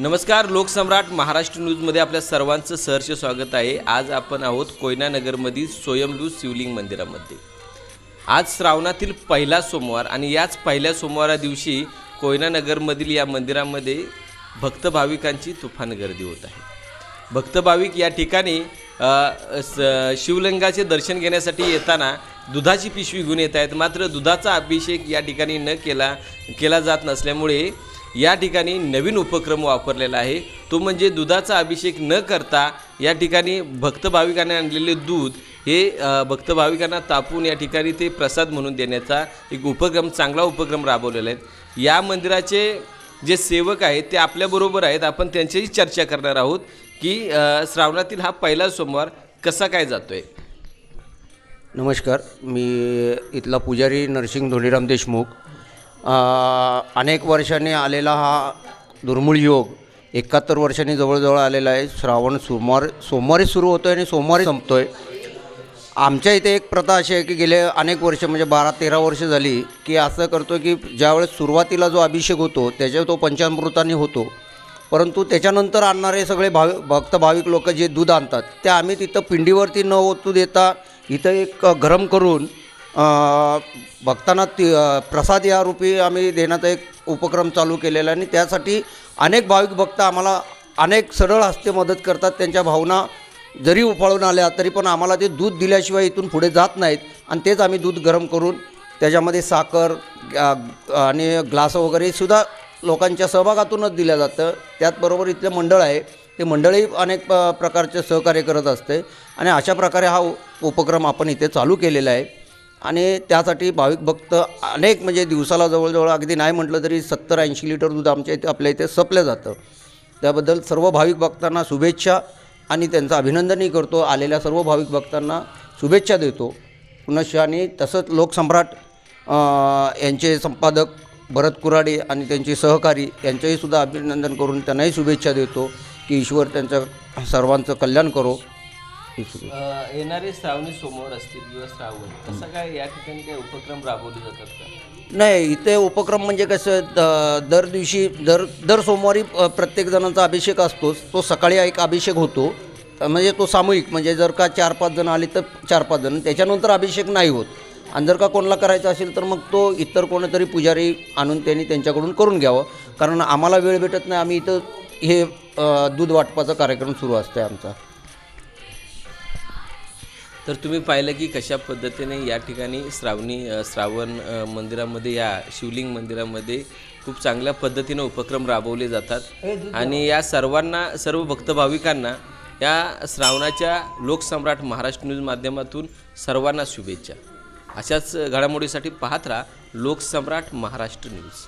नमस्कार लोकसम्राट महाराष्ट्र न्यूजमध्ये आपल्या सर्वांचं सहर्ष स्वागत आहे. आज आपण आहोत कोयनानगरमधील स्वयंभू शिवलिंग मंदिरामध्ये. आज श्रावणातील पहिला सोमवार आणि याच पहिल्या सोमवारा दिवशी कोयनानगरमधील या मंदिरामध्ये भक्त भाविकांची तुफान गर्दी होत आहे. भक्त भाविक या ठिकाणी स- शिवलिंगाचे दर्शन घेण्यासाठी येताना दुधाची पिशवी घेऊन येत आहेत. मात्र दुधाचा अभिषेक या ठिकाणी न केला केला जात नसल्यामुळे या ठिकाणी नवीन उपक्रम वापरलेला आहे. तो म्हणजे दुधाचा अभिषेक न करता या ठिकाणी भक्त भाविकांनी आणलेले दूध हे भक्तभाविकांना भक्त भाविकांना तापून या ठिकाणी ते प्रसाद म्हणून देण्याचा एक उपक्रम चांगला उपक्रम राबवलेला आहे. या मंदिराचे जे सेवक आहेत ते आपल्याबरोबर आहेत. आपण त्यांच्याही चर्चा करणार आहोत की श्रावणातील हा पहिला सोमवार कसा काय जातो आहे नमस्कार. मी इथला पुजारी नरसिंग धोनीराम देशमुख. अनेक वर्षांनी आलेला हा दुर्मिळ योग एकाहत्तर वर्षांनी जवळजवळ आलेला आहे. श्रावण सोमवार सोमवारी सुरू होतो आहे आणि सोमवारी संपतो आहे आमच्या इथे एक प्रथा अशी आहे की गेले अनेक वर्ष म्हणजे बारा तेरा वर्ष झाली की असं करतो की ज्यावेळेस सुरुवातीला जो अभिषेक होतो त्याच्यावर तो पंचामृताने होतो. परंतु त्याच्यानंतर आणणारे सगळे भाव भक्त भाविक लोक जे दूध आणतात ते आम्ही तिथं पिंडीवरती न ओतू देता इथं एक गरम करून भक्तांना ती प्रसाद या रूपी आम्ही देण्याचा एक उपक्रम चालू केलेला आहे आणि त्यासाठी अनेक भाविक भक्त आम्हाला अनेक सरळ हस्ते मदत करतात. त्यांच्या भावना जरी उफाळून आल्या तरी पण आम्हाला ते दूध दिल्याशिवाय इथून पुढे जात नाहीत. आणि तेच आम्ही दूध गरम करून त्याच्यामध्ये साखर आणि ग्लास वगैरे सुद्धा लोकांच्या सहभागातूनच दिलं जातं. त्याचबरोबर इथलं मंडळ आहे. ते मंडळही अनेक प प्रकारचे सहकार्य करत असते. आणि अशा प्रकारे हा उपक्रम आपण इथे चालू केलेला आहे. आणि त्यासाठी भाविक भक्त अनेक म्हणजे दिवसाला जवळजवळ अगदी नाही म्हटलं तरी सत्तर ऐंशी लिटर दूध आमच्या इथे आपल्या इथे सपलं जातं. त्याबद्दल सर्व भाविक भक्तांना शुभेच्छा आणि त्यांचं अभिनंदनही करतो. आलेल्या सर्व भाविक भक्तांना शुभेच्छा देतो. पुनश्च आणि तसंच लोकसम्राट यांचे संपादक भरत कुराडे आणि त्यांचे सहकारी यांचंही सुद्धा अभिनंदन करून त्यांनाही शुभेच्छा देतो की ईश्वर त्यांचं सर्वांचं कल्याण करो. येणारे श्रावणी सोमवार असतील किंवा श्रावण कसा काय या ठिकाणी काय उपक्रम राबवले जातात का? नाही इथे उपक्रम म्हणजे कसं द- दर दिवशी दर दर सोमवारी अ, प्रत्येक जणांचा अभिषेक असतोच. तो सकाळी एक अभिषेक होतो. अ, म्हणजे तो सामूहिक म्हणजे जर का चार पाच जण आले तर चार पाच जण. त्याच्यानंतर अभिषेक नाही होत. आणि जर का कोणाला करायचा असेल तर मग तो इतर कोणीतरी पुजारी आणून त्यांनी त्यांच्याकडून करून घ्यावं. कारण आम्हाला वेळ भेटत नाही. आम्ही इथं हे अ, दूध वाटपाचा कार्यक्रम सुरू असतो आमचा. तर तुम्ही पाहिलं की कशा पद्धतीने या ठिकाणी श्रावणी श्रावण मंदिरामध्ये या शिवलिंग मंदिरामध्ये खूप चांगल्या पद्धतीनं उपक्रम राबवले जातात. आणि या सर्वांना सर्व भक्त भाविकांना या श्रावणाच्या लोकसम्राट महाराष्ट्र न्यूज माध्यमातून सर्वांना शुभेच्छा. अशाच घडामोडीसाठी पाहत राहा लोकसम्राट महाराष्ट्र न्यूज.